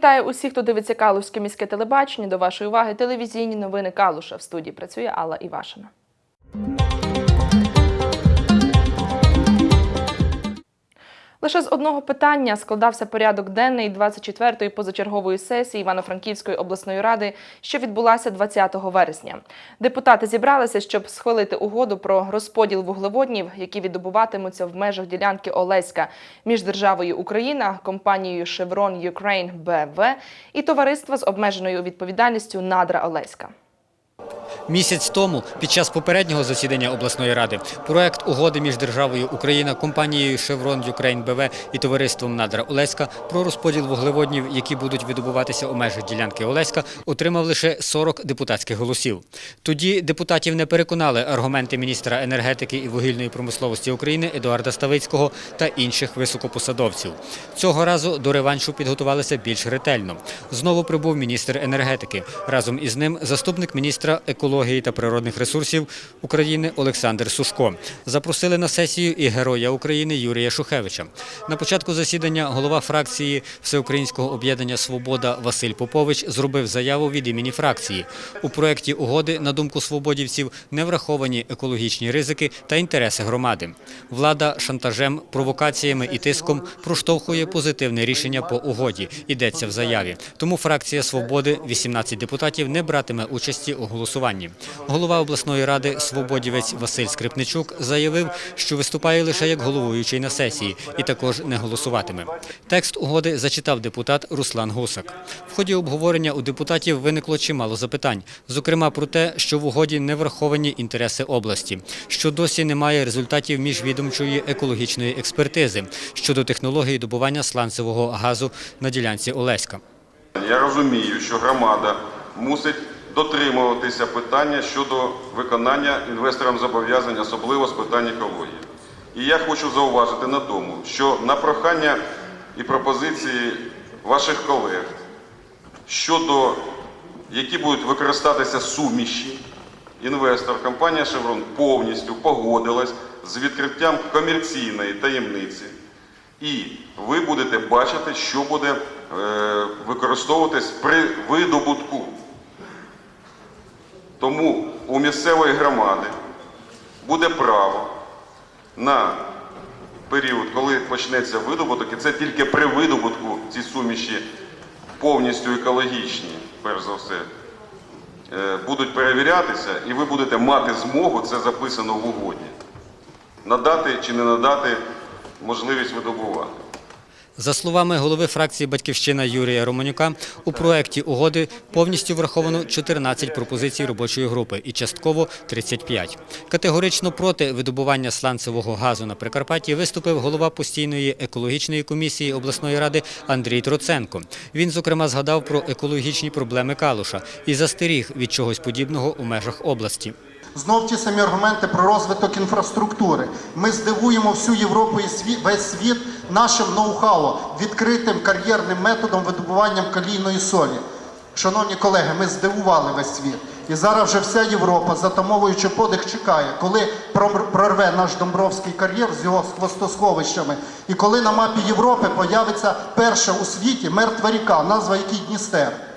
Вітаю усіх, хто дивиться Калушське міське телебачення. До вашої уваги телевізійні новини Калуша. В студії працює Алла Івашина. Лише з одного питання складався порядок денний 24-ї позачергової сесії Івано-Франківської обласної ради, що відбулася 20 вересня. Депутати зібралися, щоб схвалити угоду про розподіл вуглеводнів, які віддобуватимуться в межах ділянки Олеська між державою Україна, компанією Chevron Ukraine БВ і товариства з обмеженою відповідальністю Надра Олеська. Місяць тому, під час попереднього засідання обласної ради, проект угоди між державою Україна, компанією Chevron Ukraine БВ і товариством Надра Олеська про розподіл вуглеводнів, які будуть видобуватися у межах ділянки Олеська, отримав лише 40 депутатських голосів. Тоді депутатів не переконали аргументи міністра енергетики і вугільної промисловості України Едуарда Ставицького та інших високопосадовців. Цього разу до реваншу підготувалися більш ретельно. Знову прибув міністр енергетики. Разом із ним заступник міністра екології та природних ресурсів України Олександр Сушко. Запросили на сесію і героя України Юрія Шухевича. На початку засідання голова фракції Всеукраїнського об'єднання Свобода Василь Попович зробив заяву від імені фракції. У проєкті угоди, на думку свободівців, не враховані екологічні ризики та інтереси громади. Влада шантажем, провокаціями і тиском проштовхує позитивне рішення по угоді. Йдеться в заяві. Тому фракція Свободи, 18 депутатів, не братиме участі у голосуванні. Голова обласної ради Свободівець Василь Скрипничук заявив, що виступає лише як головуючий на сесії і також не голосуватиме. Текст угоди зачитав депутат Руслан Гусак. В ході обговорення у депутатів виникло чимало запитань, зокрема про те, що в угоді не враховані інтереси області, що досі немає результатів міжвідомчої екологічної експертизи щодо технології добування сланцевого газу на ділянці Олеська. Я розумію, що громада мусить дотримуватися питання щодо виконання інвесторам зобов'язань, особливо з питань екології. І я хочу зауважити на тому, що на прохання і пропозиції ваших колег щодо які будуть використатися суміші, інвестор, компанія Chevron повністю погодилась з відкриттям комерційної таємниці. І ви будете бачити, що буде е, використовуватись при видобутку. Тому у місцевої громади буде право на період, коли почнеться видобуток, і це тільки при видобутку ці суміші повністю екологічні, перш за все, е, будуть перевірятися, і ви будете мати змогу, це записано в угоді, надати чи не надати можливість видобувати. За словами голови фракції Батьківщина Юрія Романюка, у проєкті угоди повністю враховано 14 пропозицій робочої групи і частково 35. Категорично проти видобування сланцевого газу на Прикарпатті виступив голова постійної екологічної комісії обласної ради Андрій Троценко. Він, зокрема, згадав про екологічні проблеми Калуша і застеріг від чогось подібного у межах області. Знов ті самі аргументи про розвиток інфраструктури. Ми здивуємо всю Європу і весь світ нашим ноу-хау, відкритим кар'єрним методом видобуванням калійної солі. Шановні колеги, ми здивували весь світ. І зараз вже вся Європа, затамовуючи подих, чекає, коли прорве наш Домбровський кар'єр з його хвостосховищами, і коли на мапі Європи появиться перша у світі мертва ріка, назва якій Дністер.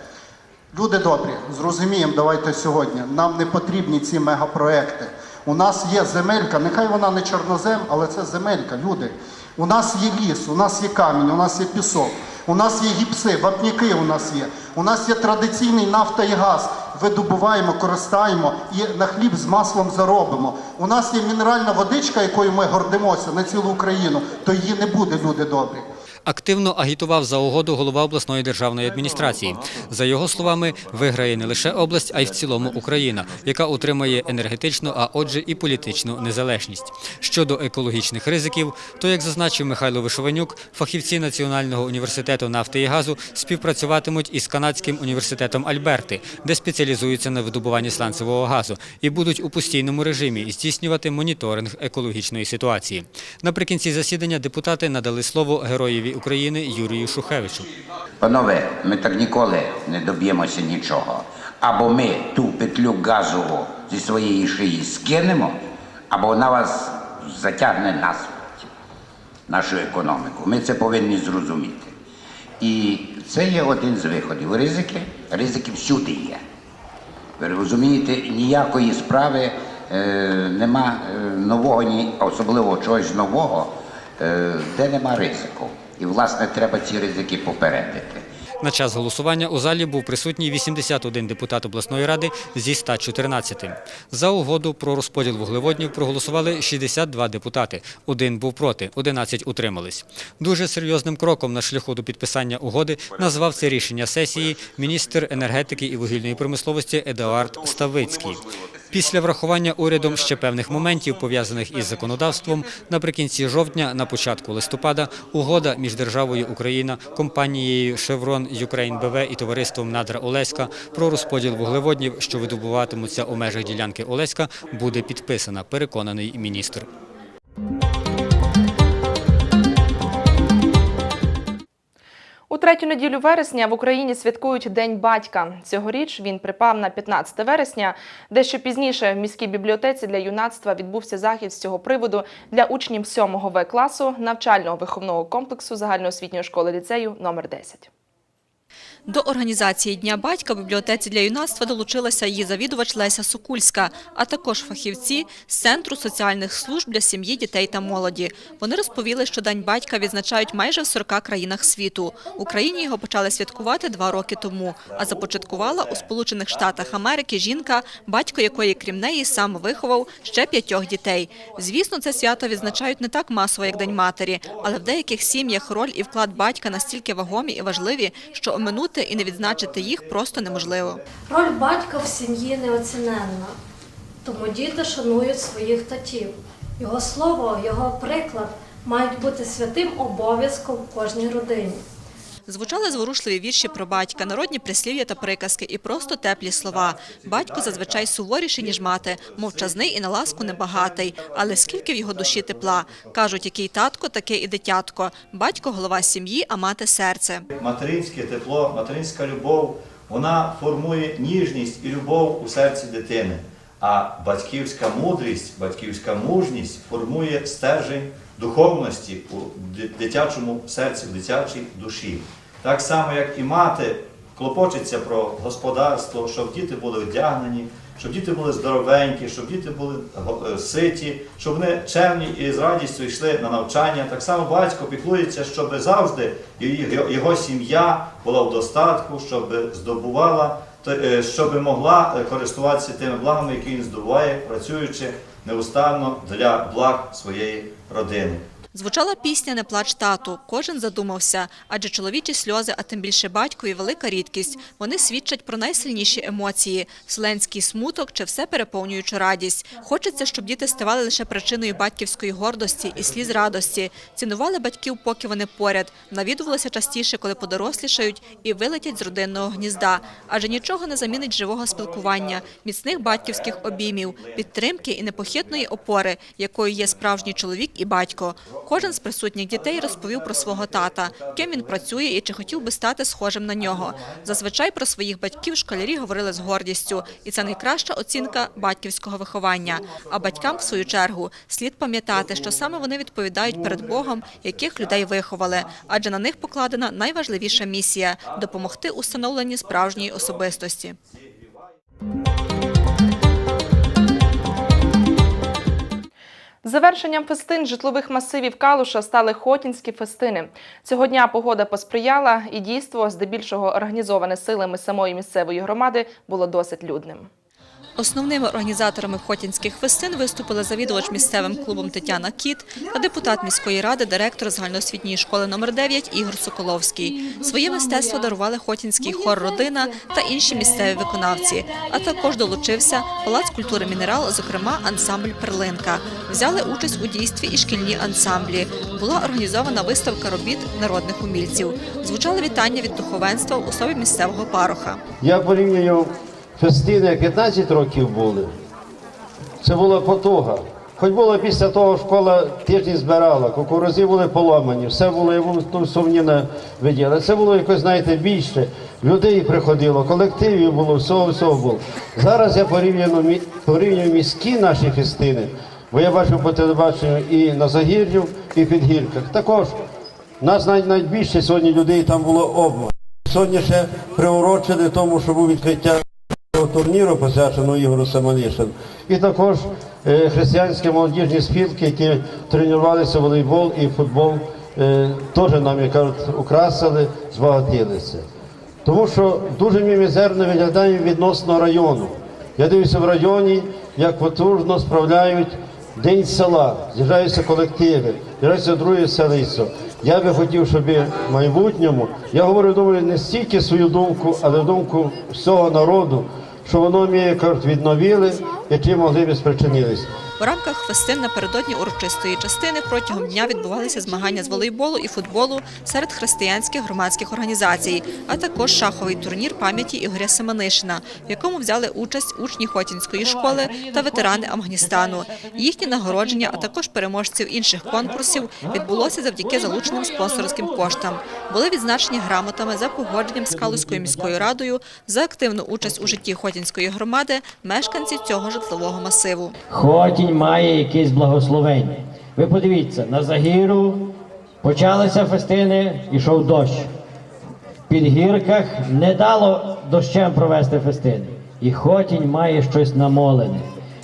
Люди добрі, зрозуміємо, давайте сьогодні. Нам не потрібні ці мегапроекти. У нас є земелька, нехай вона не чорнозем, але це земелька, люди. У нас є ліс, у нас є камінь, у нас є пісок, у нас є гіпси, вапняки у нас є. У нас є традиційний нафта і газ. Видобуваємо, користаємо і на хліб з маслом заробимо. У нас є мінеральна водичка, якою ми гордимося на цілу Україну, то її не буде, люди добрі. Активно агітував за угоду голова обласної державної адміністрації. За його словами, виграє не лише область, а й в цілому Україна, яка отримає енергетичну, а отже, і політичну незалежність. Щодо екологічних ризиків, то як зазначив Михайло Вишованюк, фахівці Національного університету нафти і газу співпрацюватимуть із канадським університетом Альберти, де спеціалізуються на видобуванні сланцевого газу, і будуть у постійному режимі здійснювати моніторинг екологічної ситуації. Наприкінці засідання депутати надали слово героєві України Юрію Шухевичу. Панове, ми так ніколи не доб'ємося нічого. Або ми ту петлю газову зі своєї шиї скинемо, або вона вас затягне насмерть, нашу економіку. Ми це повинні зрозуміти. І це є один з виходів. Ризики, ризики всюди є. Ви розумієте, ніякої справи е, нема е, нового, ні, особливо чогось нового, де нема ризику. І, власне, треба ці ризики попередити. На час голосування у залі був присутній 81 депутат обласної ради зі 114. За угоду про розподіл вуглеводнів проголосували 62 депутати. Один був проти, 11 утримались. Дуже серйозним кроком на шляху до підписання угоди назвав це рішення сесії міністр енергетики і вугільної промисловості Едуард Ставицький. Після врахування урядом ще певних моментів, пов'язаних із законодавством, наприкінці жовтня, на початку листопада, угода між державою Україна, компанією Шеврон Юкрейн БВ і товариством Надра Олеська про розподіл вуглеводнів, що видобуватимуться у межах ділянки Олеська, буде підписана, переконаний міністр. Третю неділю вересня в Україні святкують День батька. Цьогоріч він припав на 15 вересня. Дещо пізніше в міській бібліотеці для юнацтва відбувся захід з цього приводу для учнів 7 В класу навчального виховного комплексу загальноосвітньої школи ліцею номер 10. До організації Дня батька в бібліотеці для юнацтва долучилася її завідувач Леся Сокульська, а також фахівці з Центру соціальних служб для сім'ї, дітей та молоді. Вони розповіли, що День батька відзначають майже в 40 країнах світу. В Україні його почали святкувати два роки тому, а започаткувала у Сполучених Штатах Америки жінка, батько якої, крім неї, сам виховав ще п'ятьох дітей. Звісно, це свято відзначають не так масово, як День матері, але в деяких сім'ях роль і вклад батька настільки вагомі і важливі, що оминути і не відзначити їх просто неможливо. Роль батька в сім'ї неоціненна, тому діти шанують своїх татів. Його слово, його приклад мають бути святим обов'язком кожній родині. Звучали зворушливі вірші про батька, народні прислів'я та приказки і просто теплі слова. Батько зазвичай суворіший, ніж мати, мовчазний і на ласку небагатий. Але скільки в його душі тепла. Кажуть, який татко, таке і дитятко. Батько – голова сім'ї, а мати – серце. материнське тепло, материнська любов, вона формує ніжність і любов у серці дитини. А батьківська мудрість, батьківська мужність формує стержень духовності у дитячому серці, в дитячій душі. Так само, як і мати клопочеться про господарство, щоб діти були одягнені, щоб діти були здоровенькі, щоб діти були е, ситі, щоб вони чемні і з радістю йшли на навчання. Так само батько піклується, щоб завжди його, сім'я була в достатку, щоб здобувала, щоб могла е, користуватися тими благами, які він здобуває, працюючи неустанно для благ своєї родини. Звучала пісня «Не плач тату». Кожен задумався, адже чоловічі сльози, а тим більше батькові – велика рідкість. Вони свідчать про найсильніші емоції – вселенський смуток чи все переповнюючу радість. Хочеться, щоб діти ставали лише причиною батьківської гордості і сліз радості. Цінували батьків, поки вони поряд. Навідувалися частіше, коли подорослішають і вилетять з родинного гнізда. Адже нічого не замінить живого спілкування, міцних батьківських обіймів, підтримки і непохитної опори, якою є справжній чоловік і батько. Кожен з присутніх дітей розповів про свого тата, ким він працює і чи хотів би стати схожим на нього. Зазвичай про своїх батьків школярі говорили з гордістю, і це найкраща оцінка батьківського виховання. А батькам, в свою чергу, слід пам'ятати, що саме вони відповідають перед Богом, яких людей виховали, адже на них покладена найважливіша місія допомогти у справжньої особистості. Завершенням фестин житлових масивів Калуша стали Хотінські фестини. Цього дня погода посприяла, і дійство, здебільшого організоване силами самої місцевої громади, було досить людним. Основними організаторами хотінських фестин виступили завідувач місцевим клубом Тетяна Кіт та депутат міської ради, директор загальноосвітньої школи номер 9 Ігор Соколовський. Своє мистецтво дарували хотінський хор Родина та інші місцеві виконавці. А також долучився палац культури мінерал, зокрема ансамбль Перлинка. Взяли участь у дійстві і шкільні ансамблі. Була організована виставка робіт народних умільців. Звучали вітання від духовенства в особі місцевого пароха. Я порівнюю фестини 15 років були. Це була потуга. Хоч було після того школа тиждень збирала, кукурузи були поломані, все було, я був сумнівне виділи. Це було якось, знаєте, більше. Людей приходило, колективів було, всього всього було. Зараз я порівнюю, порівнюю міські наші фестини, бо я бачив по телебаченню і на Загір'ю, і в Підгірках. Також Нас навіть, навіть більше сьогодні людей там було обмаль. Сьогодні ще приурочили тому, що був відкриття цього турніру, посвяченого Ігору Семенишин. І також е, християнські молодіжні спілки, які тренувалися волейбол і футбол, е, теж нам, як кажуть, украсили, збагатилися. Тому що дуже ми мізерно виглядаємо відносно району. Я дивлюся в районі, як потужно справляють День села, з'їжджаються колективи, з'їжджаються друге селиство. Я би хотів, щоб в майбутньому, я говорю, думаю, не стільки свою думку, але думку всього народу, що воно як кажуть, відновили, які могли би спричинились. У рамках фестин напередодні урочистої частини протягом дня відбувалися змагання з волейболу і футболу серед християнських громадських організацій, а також шаховий турнір пам'яті Ігоря Семенишина, в якому взяли участь учні Хотінської школи та ветерани Афганістану. Їхні нагородження, а також переможців інших конкурсів, відбулося завдяки залученим спонсорським коштам. Були відзначені грамотами за погодженням з Калузькою міською радою за активну участь у житті Хотінської громади мешканці цього житлового масиву. Хотінь має якесь благословення. Ви подивіться, на Загіру почалися фестини, ішов дощ. В підгірках не дало дощем провести фестини. І Хотінь має щось намолене.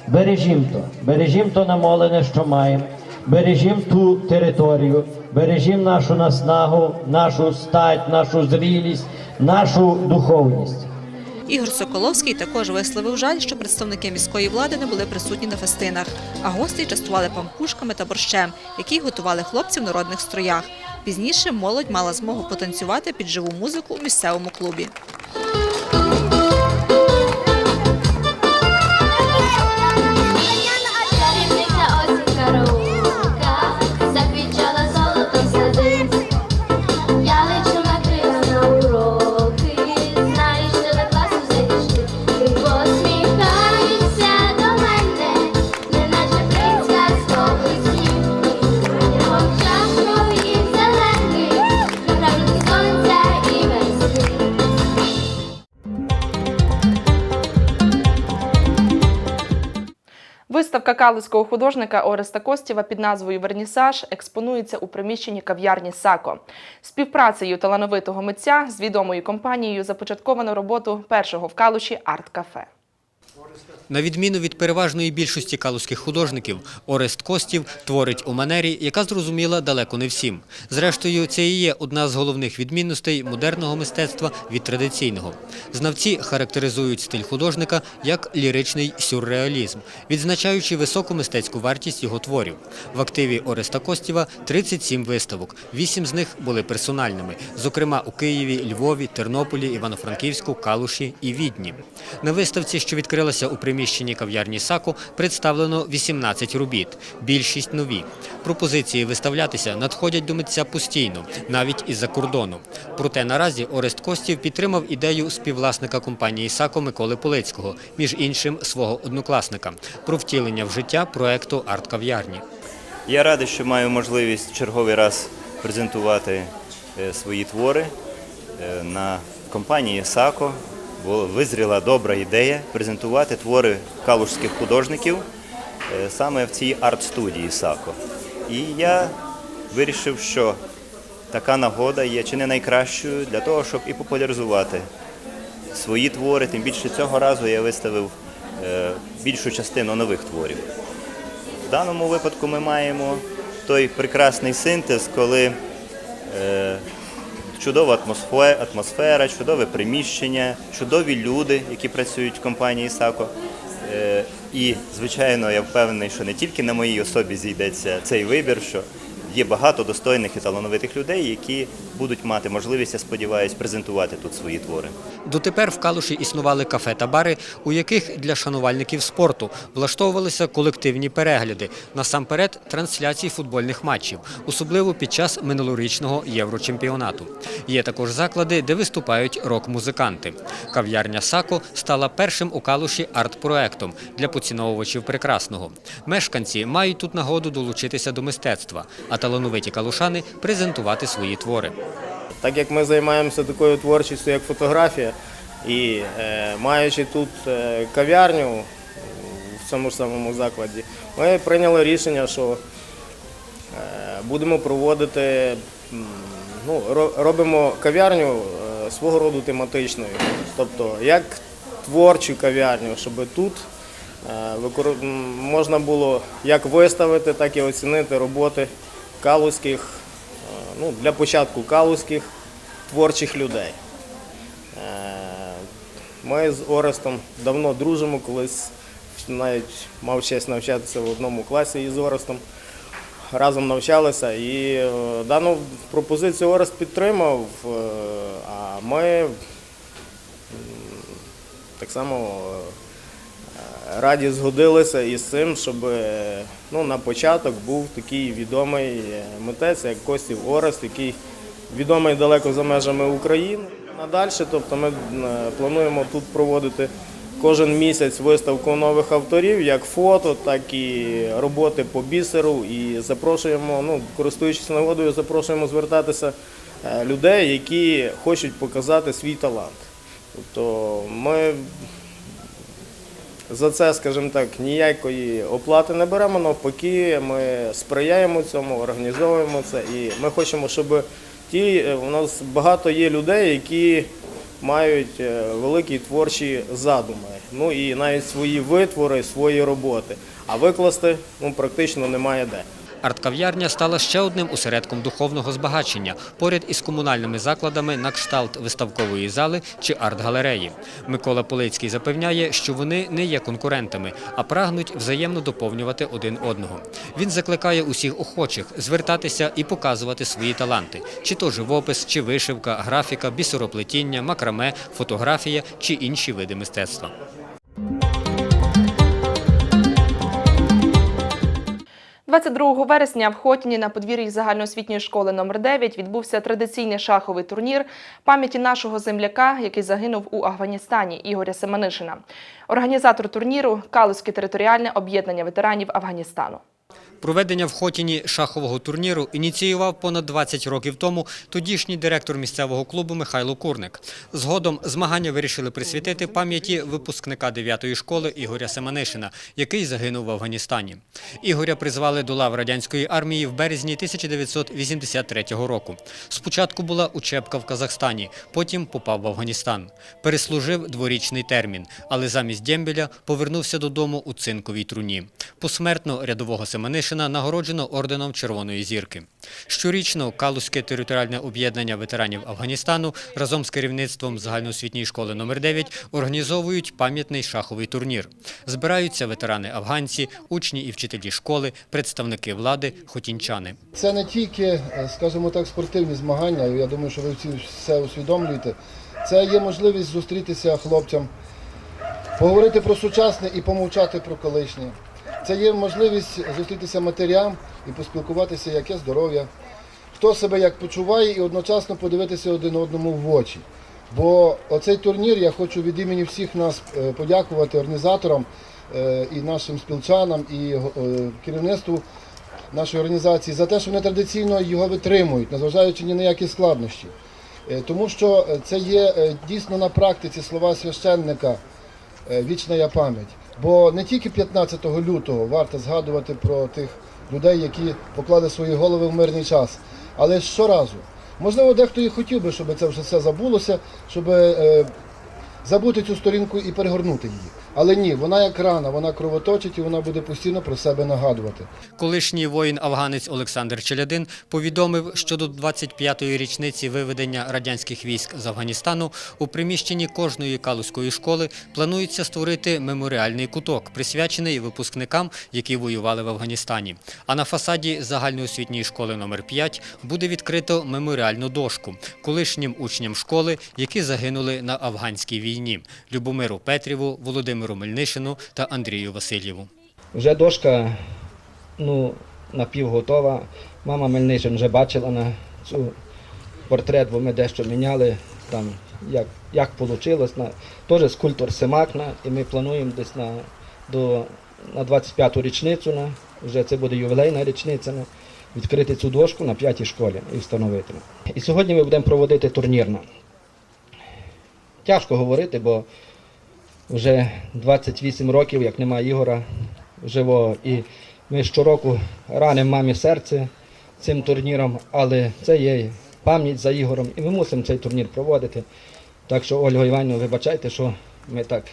Бережім то, бережім то намолене, що маємо, бережім ту територію, бережім нашу наснагу, нашу стать, нашу зрілість, нашу духовність. Ігор Соколовський також висловив жаль, що представники міської влади не були присутні на фестинах, а гості частували пампушками та борщем, які готували хлопці в народних строях. Пізніше молодь мала змогу потанцювати під живу музику у місцевому клубі. Виставка художника Ореста Костєва під назвою Вернісаж експонується у приміщенні кав'ярні Сако. Співпрацею талановитого митця з відомою компанією започатковано роботу першого в Калуші арт-кафе. На відміну від переважної більшості калузьких художників, Орест Костів творить у манері, яка зрозуміла далеко не всім. Зрештою, це і є одна з головних відмінностей модерного мистецтва від традиційного. Знавці характеризують стиль художника як ліричний сюрреалізм, відзначаючи високу мистецьку вартість його творів. В активі Ореста Костєва 37 виставок. Вісім з них були персональними, зокрема у Києві, Львові, Тернополі, Івано-Франківську, Калуші і Відні. На виставці, що відкрилася у приміщенні кав'ярні Сако, представлено 18 робіт, більшість нові. Пропозиції виставлятися надходять до митця постійно, навіть із-за кордону. Проте наразі Орест Костів підтримав ідею співвласника компанії Сако Миколи Полицького, між іншим свого однокласника, про втілення в життя проекту арт-кав'ярні. Я радий, що маю можливість черговий раз презентувати е, свої твори е, на компанії Сако. Визріла добра ідея презентувати твори калужських художників е, саме в цій арт-студії Сако. І я вирішив, що така нагода є чи не найкращою для того, щоб і популяризувати свої твори. Тим більше цього разу я виставив е, більшу частину нових творів. В даному випадку ми маємо той прекрасний синтез, коли чудова атмосфера, чудове приміщення, чудові люди, які працюють в компанії САКО. Е, і, звичайно, я впевнений, що не тільки на моїй особі зійдеться цей вибір, що є багато достойних і талановитих людей, які будуть мати можливість, я сподіваюся, презентувати тут свої твори. Дотепер в Калуші існували кафе та бари, у яких для шанувальників спорту влаштовувалися колективні перегляди, насамперед трансляції футбольних матчів, особливо під час минулорічного єврочемпіонату. Є також заклади, де виступають рок-музиканти. Кав'ярня Сако стала першим у Калуші арт-проектом для поціновувачів прекрасного. Мешканці мають тут нагоду долучитися до мистецтва, а талановиті калушани презентувати свої твори. Так як ми займаємося такою творчістю, як фотографія, і е, маючи тут е, кав'ярню в цьому ж самому закладі, ми прийняли рішення, що е, будемо проводити ну, робимо кав'ярню свого роду тематичною. Тобто, як творчу кав'ярню, щоб тут можна було як виставити, так і оцінити роботи калузьких, е, ну, для початку калузьких творчих людей. Е, Ми з Орестом давно дружимо, колись навіть мав честь навчатися в одному класі із Орестом. Разом навчалися і е, дану пропозицію Орест підтримав, а ми так само раді згодилися із цим, щоб е, ну, на початок був такий відомий е, митець, як Костів Орест, який відомий далеко за межами України. Надальше, тобто ми е, плануємо тут проводити кожен місяць виставку нових авторів, як фото, так і роботи по бісеру. І запрошуємо, ну, користуючись нагодою, запрошуємо звертатися людей, які хочуть показати свій талант. Тобто ми за це, скажімо так, ніякої оплати не беремо, навпаки, ми сприяємо цьому, організовуємо це. І ми хочемо, щоб ті, е, у нас багато є людей, які мають е, великі творчі задуми, ну і навіть свої витвори, свої роботи. А викласти ну, практично немає де. Арт-кав'ярня стала ще одним осередком духовного збагачення поряд із комунальними закладами на кшталт виставкової зали чи арт-галереї. Микола Полицький запевняє, що вони не є конкурентами, а прагнуть взаємно доповнювати один одного. Він закликає усіх охочих звертатися і показувати свої таланти: чи то живопис, чи вишивка, графіка, бісероплетіння, макраме, фотографія чи інші види мистецтва. – 22 вересня в Хотіні на подвір'ї загальноосвітньої школи номер 9 відбувся традиційний шаховий турнір пам'яті нашого земляка, який загинув у Афганістані Ігоря Семенишина. Організатор турніру – Калузьке територіальне об'єднання ветеранів Афганістану. Проведення в Хотіні шахового турніру ініціював понад 20 років тому тодішній директор місцевого клубу Михайло Курник. Згодом змагання вирішили присвятити пам'яті випускника 9-ї школи Ігоря Семенишина, який загинув в Афганістані. Ігоря призвали до лав радянської армії в березні 1983 року. Спочатку була учебка в Казахстані, потім попав в Афганістан. Переслужив дворічний термін, але замість дембеля повернувся додому у цинковій труні. Посмертно рядового Семенишина нагороджено орденом Червоної зірки. Щорічно Калузьке територіальне об'єднання ветеранів Афганістану разом з керівництвом загальноосвітньої школи номер 9 організовують пам'ятний шаховий турнір. Збираються ветерани-афганці, учні і вчителі школи, представники влади, хотінчани. Це не тільки, е, скажімо так, спортивні змагання, я думаю, що ви всі все усвідомлюєте. Це є можливість зустрітися хлопцям, поговорити про сучасне і помовчати про колишнє. Це є можливість зустрітися матерям і поспілкуватися, яке здоров'я, хто себе як почуває, і одночасно подивитися один одному в очі. Бо оцей турнір я хочу від імені всіх нас е, подякувати організаторам е, і нашим спілчанам, і е, керівництву нашої організації за те, що вони традиційно його витримують, незважаючи ні на які складнощі. Тому що це є дійсно на практиці слова священника вічна я пам'ять. Бо не тільки 15 лютого варто згадувати про тих людей, які поклали свої голови в мирний час, але щоразу. Можливо, дехто і хотів би, щоб це все забулося, щоб е, забути цю сторінку і перегорнути її. Але ні, вона як рана, вона кровоточить і вона буде постійно про себе нагадувати. Колишній воїн-афганець Олександр Челядин повідомив, що до 25-ї річниці виведення радянських військ з Афганістану у приміщенні кожної калузької школи планується створити меморіальний куток, присвячений випускникам, які воювали в Афганістані. А на фасаді загальноосвітньої школи номер 5 буде відкрито меморіальну дошку колишнім учням школи, які загинули на афганській війні Любомиру Петріву, Володимиру Мельнишину та Андрію Васильєву. Вже дошка ну, напівготова. Мама Мельнишин вже бачила на цю портрет, бо ми дещо міняли там, як, як вийшло. Теж скульптор Семакна, і ми плануємо десь на, до, на 25-ту річницю, на, вже це буде ювілейна річниця, на, відкрити цю дошку на п'ятій школі і встановити. І сьогодні ми будемо проводити турнірно. Тяжко говорити, бо вже 28 років, як немає Ігора живого. І ми щороку ранимо мамі серце, цим турніром, але це є пам'ять за Ігорем, і ми мусимо цей турнір проводити. Так що, Ольга Іванівна, вибачайте, що ми так.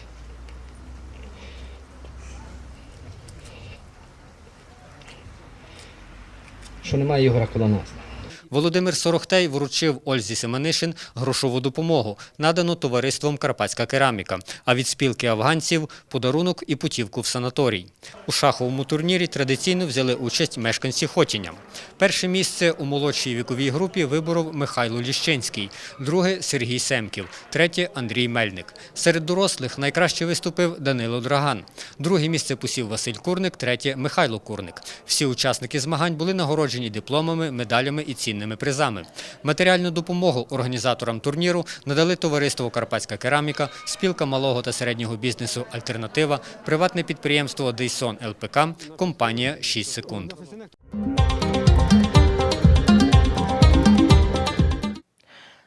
Що немає Ігора коло нас. Володимир Сорохтей вручив Ользі Семенишин грошову допомогу, надану товариством Карпатська кераміка, а від спілки афганців подарунок і путівку в санаторій. У шаховому турнірі традиційно взяли участь мешканці Хотіня. Перше місце у молодшій віковій групі виборов Михайло Ліщинський, друге Сергій Семків, третє Андрій Мельник. Серед дорослих найкраще виступив Данило Драган. Друге місце посів Василь Курник, третє Михайло Курник. Всі учасники змагань були нагороджені дипломами, медалями і цінними призами. Матеріальну допомогу організаторам турніру надали товариство Карпатська кераміка, спілка малого та середнього бізнесу Альтернатива, приватне підприємство Дейсон ЛПК, компанія 6 секунд.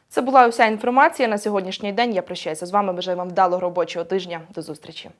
Це була уся інформація на сьогоднішній день. Я прощаюся з вами. Бажаю вам вдалого робочого тижня. До зустрічі.